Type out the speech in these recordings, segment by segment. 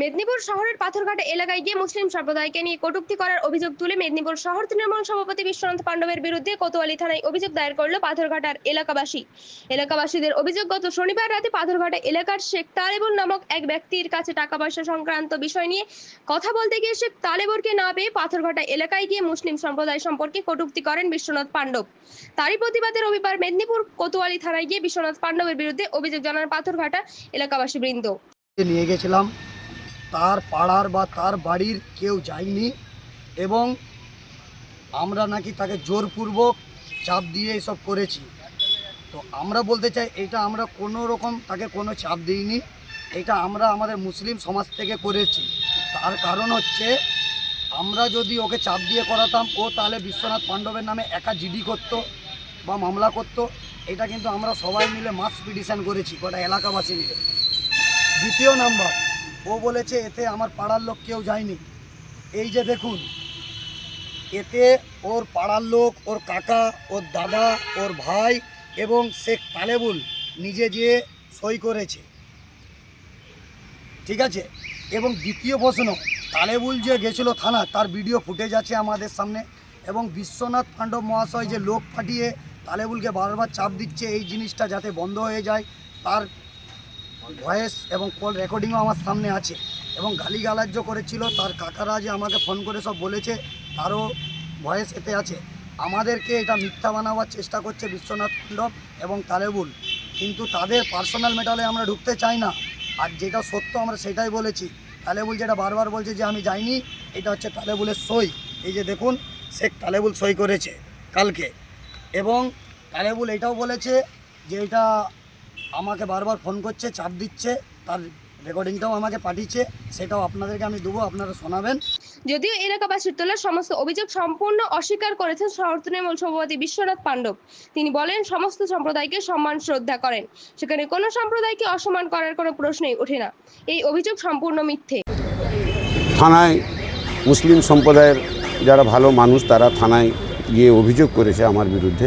মেদিনীপুর শহরের পাথরঘাটা এলাকায় গিয়ে মুসলিম সম্প্রদায়কে নিয়ে কটুক্তি করার অভিযোগ তুলে মেদিনীপুর শহর তৃণমূল সভাপতি বিশ্বনাথ পাণ্ডবের বিরুদ্ধে কোতোয়ালি থানায় অভিযোগ দায়ের করল পাথরঘাটার এলাকাবাসী। এলাকাবাসীদের অভিযোগ, গত শনিবার রাতে পাথরঘাটা এলাকার শেখ তালেবুল নামক এক ব্যক্তির কাছে টাকা পয়সা সংক্রান্ত বিষয় নিয়ে কথা বলতে গিয়ে শেখ তালেবুরকে না পেয়ে পাথরঘাটা এলাকায় গিয়ে মুসলিম সম্প্রদায় সম্পর্কে কটুক্তি করেন বিশ্বনাথ পাণ্ডব। তারই প্রতিবাদে রবিবার মেদিনীপুর কোতোয়ালি থানায় গিয়ে বিশ্বনাথ পাণ্ডবের বিরুদ্ধে অভিযোগ জানান পাথরঘাটা এলাকাবাসী বৃন্দ নিয়ে গেছিলাম। তার পাড়ার বা তার বাড়ির কেউ যায়নি এবং আমরা নাকি তাকে জোরপূর্বক চাপ দিয়ে এসব করেছি। তো আমরা বলতে চাই, এটা আমরা কোনো রকম তাকে কোনো চাপ দিইনি। এটা আমরা আমাদের মুসলিম সমাজ থেকে করেছি। তার কারণ হচ্ছে, আমরা যদি ওকে চাপ দিয়ে করাতাম, ও তাহলে বিশ্বনাথ পাণ্ডবের নামে একা জিডি করতো বা মামলা করতো। এটা কিন্তু আমরা সবাই মিলে মাস পিটিশন করেছি গোটা এলাকাবাসী মিলে। দ্বিতীয় নাম্বার ও বলেছে, এতে আমার পাড়ার লোক কেউ যায়নি। এই যে দেখুন, এতে ওর পাড়ার লোক, ওর কাকা, ওর দাদা, ওর ভাই এবং শেখ তালেবুল নিজে যেয়ে সই করেছে। ঠিক আছে? এবং দ্বিতীয় প্রশ্ন, তালেবুল যে গেছিল থানা, তার ভিডিও ফুটেজ আছে আমাদের সামনে এবং বিশ্বনাথ পাণ্ডব মহাশয় যে লোক পাঠিয়ে তালেবুলকে বারবার চাপ দিচ্ছে, এই জিনিসটা যাতে বন্ধ হয়ে যায়, তার ভয়েস এবং কল রেকর্ডিংও আমার সামনে আছে এবং গালিগালাজ্য করেছিল, তার কাকারা যে আমাকে ফোন করে সব বলেছে, তারও ভয়েস এতে আছে। আমাদেরকে এটা মিথ্যা বানাবার চেষ্টা করছে বিশ্বনাথ পাণ্ডব এবং তালেবুল। কিন্তু তাদের পার্সোনাল মেটালে আমরা ঢুকতে চাই না। আর যেটা সত্য আমরা সেটাই বলেছি। তালেবুল যেটা বারবার বলছে যে আমি যাইনি, এটা হচ্ছে তালেবুলের সই। এই যে দেখুন, শেখ তালেবুল সই করেছে কালকে। এবং তালেবুল এটাও বলেছে যে এটা আমাকে বারবার ফোন করছে চাপ দিচ্ছে তার রেকর্ডিংটাও আমাকে পাঠিয়েছে সেটাও আপনাদেরকে আমি দেবো আপনারা শোনাবেন। যদিও এলাকাবাসীর তোলা সমস্ত অভিযোগ সম্পূর্ণ অস্বীকার করেছেন শহর তৃণমূল সভাপতি বিশ্বনাথ পাণ্ডব। তিনি বলেন সমস্ত সম্প্রদায়কে সম্মান শ্রদ্ধা করেন। সেখানে কোনো সম্প্রদায়কে অসম্মান করার কোনো প্রশ্নই ওঠে না। এই অভিযোগ সম্পূর্ণ মিথ্যে। থানায় মুসলিম সম্প্রদায়ের যারা ভালো মানুষ তারা থানায় গিয়ে অভিযোগ করেছে আমার বিরুদ্ধে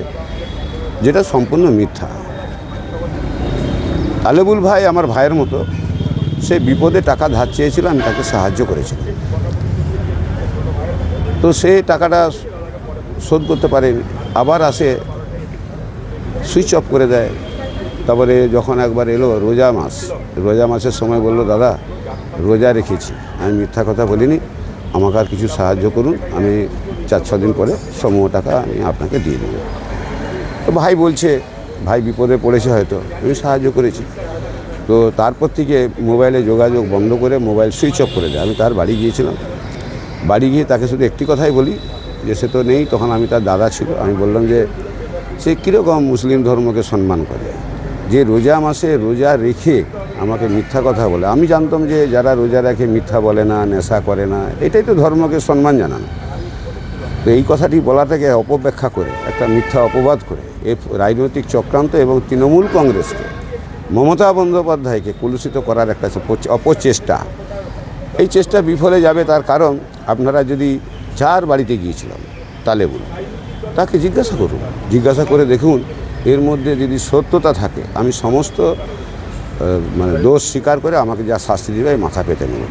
যেটা সম্পূর্ণ মিথ্যা। তালেবুল ভাই আমার ভাইয়ের মতো, সে বিপদে টাকা ধার চেয়েছিল আমি তাকে সাহায্য করেছিলাম। তো সে টাকাটা শোধ করতে পারেনি আবার আসে সুইচ অফ করে দেয়। তারপরে যখন একবার এলো রোজা মাস, রোজা মাসের সময় বলল, দাদা, রোজা রেখেছি, আমি মিথ্যা কথা বলিনি, আমাকে আর কিছু সাহায্য করুন, আমি চার ছ দিন পরে সমূহ টাকা আমি আপনাকে দিয়ে দেবো। তো ভাই বলছে ভাই বিপদে পড়েছে হয়তো, আমি সাহায্য করেছি। তো তারপর থেকে মোবাইলে যোগাযোগ বন্ধ করে মোবাইল সুইচ অফ করে দেয়। আমি তার বাড়ি গিয়েছিলাম। বাড়ি গিয়ে তাকে শুধু একটি কথাই বলি যে সে তো নেই, তখন আমি তার দাদা ছিল। আমি বললাম যে সে কীরকম মুসলিম ধর্মকে সম্মান করে? যে রোজা মাসে রোজা রেখে আমাকে মিথ্যা কথা বলে। আমি জানতাম যে যারা রোজা রাখে মিথ্যা বলে না, নেশা করে না, এটাই তো ধর্মকে সম্মান জানানো। তো এই কথাটি বলা থেকে অপব্যাখ্যা করে, একটা মিথ্যা অপবাদ করে এ রাজনৈতিক চক্রান্ত এবং তৃণমূল কংগ্রেসকে, মমতা বন্দ্যোপাধ্যায়কে কলুষিত করার একটা অপচেষ্টা। এই চেষ্টা বিফলে যাবে তার কারণ আপনারা যদি যার বাড়িতে গিয়েছিলাম তালেবুল তাকে জিজ্ঞাসা করুন। জিজ্ঞাসা করে দেখুন, এর মধ্যে যদি সত্যতা থাকে, আমি সমস্ত মানে দোষ স্বীকার করে আমাকে যা শাস্তি দেবে মাথা পেতে নেব।